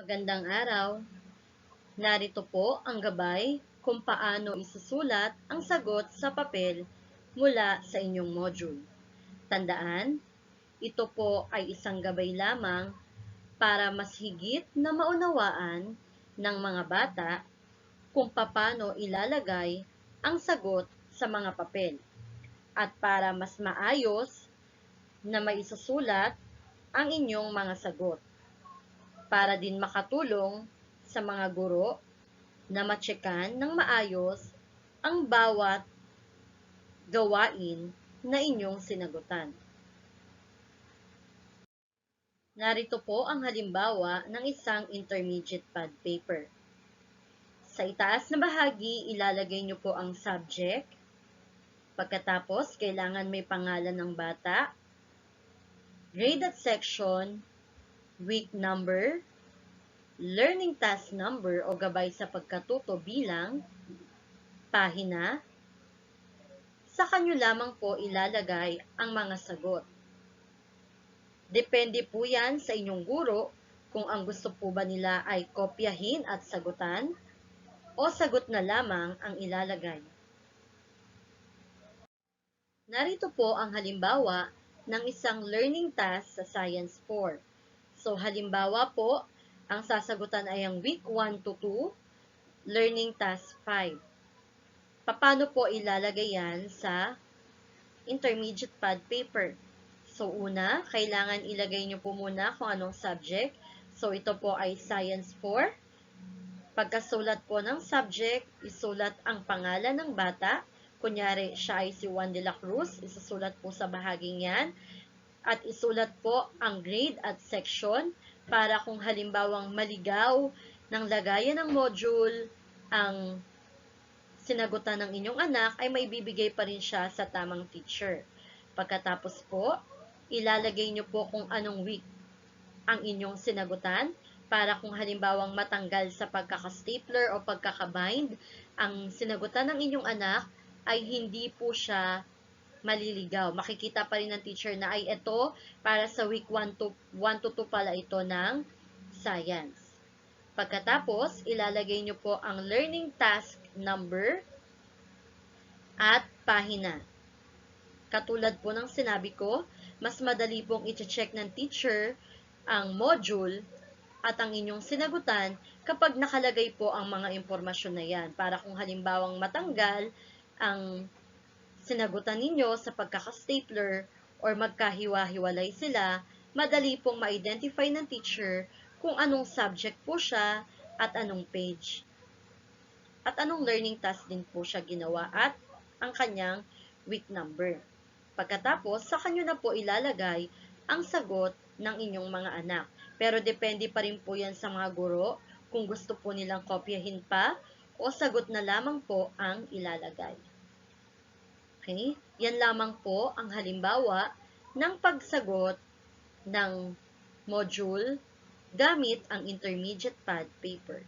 Magandang araw. Narito po ang gabay kung paano isusulat ang sagot sa papel mula sa inyong module. Tandaan, ito po ay isang gabay lamang para mas higit na maunawaan ng mga bata kung paano ilalagay ang sagot sa mga papel at para mas maayos na maisusulat ang inyong mga sagot para din makatulong sa mga guro na matsekan ng maayos ang bawat gawain na inyong sinagutan. Narito po ang halimbawa ng isang intermediate pad paper. Sa itaas na bahagi, ilalagay niyo po ang subject. Pagkatapos, kailangan may pangalan ng bata, grade at section, week number, learning task number o gabay sa pagkatuto bilang, pahina, sa kanyo lamang po ilalagay ang mga sagot. Depende po yan sa inyong guro kung ang gusto po ba nila ay kopyahin at sagutan o sagot na lamang ang ilalagay. Narito po ang halimbawa ng isang learning task sa Science 4. So, halimbawa po, ang sasagutan ay ang week 1 to 2, learning task 5. Paano po ilalagay yan sa intermediate pad paper? So, una, kailangan ilagay nyo po muna kung anong subject. So, ito po ay Science 4. Pagkasulat po ng subject, isulat ang pangalan ng bata. Kunyari, siya ay si Juan de la Cruz. Isusulat po sa bahaging yan. At isulat po ang grade at section para kung halimbawang maligaw ng lagayan ng module ang sinagutan ng inyong anak ay may bibigay pa rin siya sa tamang teacher. Pagkatapos po, ilalagay nyo po kung anong week ang inyong sinagutan para kung halimbawang matanggal sa pagkakastapler o pagkakabind ang sinagutan ng inyong anak ay hindi po siya maliligaw. Makikita pa rin ng teacher na ay ito para sa week 1 to, 1 to 2 pala ito ng science. Pagkatapos, ilalagay nyo po ang learning task number at pahina. Katulad po ng sinabi ko, mas madali pong i-check ng teacher ang module at ang inyong sinagutan kapag nakalagay po ang mga impormasyon na yan. Para kung halimbawang matanggal ang sinagutan ninyo sa pagkakastapler or magkahiwa-hiwalay sila, madali pong ma-identify ng teacher kung anong subject po siya at anong page. At anong learning task din po siya ginawa at ang kanyang week number. Pagkatapos, sa kanyo na po ilalagay ang sagot ng inyong mga anak. Pero depende pa rin po yan sa mga guro kung gusto po nilang kopyahin pa o sagot na lamang po ang ilalagay. Okay? Yan lamang po ang halimbawa ng pagsagot ng module gamit ang intermediate pad paper.